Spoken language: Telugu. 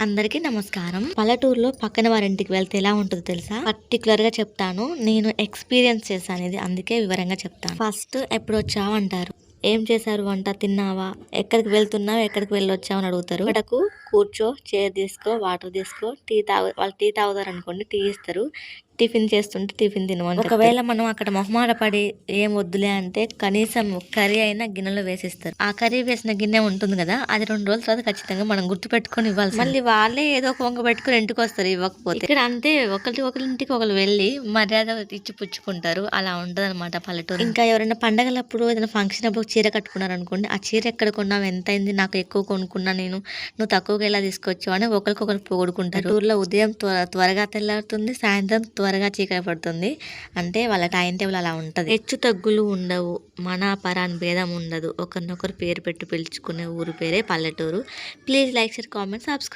అందరికీ నమస్కారం. పల్లెటూరులో పక్కన వారింటికి వెళ్తే ఎలా ఉంటుందో తెలుసా? పర్టికులర్గా చెప్తాను. నేను ఎక్స్పీరియన్స్ చేశాను ఇది. అందుకే వివరంగా చెప్తాను. ఫస్ట్ ఎప్పుడు వచ్చావు అంటారు. ఏం చేశారు వంట? తిన్నావా? ఎక్కడికి వెళ్తున్నావు? ఎక్కడికి వెళ్ళొచ్చావు అని అడుగుతారు. ఇక్కడకు కూర్చో చైర్ తీసుకో వాటర్ తీసుకో టీ తాగు వాళ్ళు టీ తాగుతారు అనుకోండి టీ ఇస్తారు. టిఫిన్ చేస్తుంటే టిఫిన్ తినమని ఒకవేళ మనం అక్కడ మొహమాట పడి ఏం వద్దులే అంటే కనీసం కర్రీ అయినా గిన్నెలో వేసిస్తారు. ఆ కర్రీ వేసిన గిన్నె ఉంటుంది కదా అది రెండు రోజుల తర్వాత ఖచ్చితంగా మనం గుర్తు పెట్టుకొని ఇవ్వాలి మళ్ళీ వాళ్ళే ఏదో ఒక వంక పెట్టుకొని ఇంటికి వస్తారు ఇవ్వకపోతే. ఇక్కడ అంతే ఒకరి ఒకరి ఇంటికి ఒకరు వెళ్ళి మర్యాద ఇచ్చి పుచ్చుకుంటారు. అలా ఉంటది అనమాట పల్లెటూరు. ఇంకా ఎవరైనా పండగలప్పుడు ఏదైనా ఫంక్షన్ అప్పుడు చీర కట్టుకున్నారు అనుకోండి ఆ చీర ఎక్కడ కొన్నావు? ఎంత అయింది? నాకు ఎక్కువ కొనుక్కున్నా నేను. నువ్వు తక్కువగా ఎలా తీసుకొచ్చావు? అని ఒకరికొకరు పొగుడుకుంటారు. ఊర్లో ఉదయం త్వర త్వరగా తెల్లారుతుంది సాయంత్రం త్వరగా చీకటి పడుతుంది. అంటే వాళ్ళ టైం టేబుల్ అలా ఉంటది. హెచ్చు తగ్గులు ఉండవు. మన పరాన్ భేదం ఉండదు. ఒకరినొకరు పేరు పెట్టి పిలుచుకునే ఊరు పేరే పల్లెటూరు. Please like share comment subscribe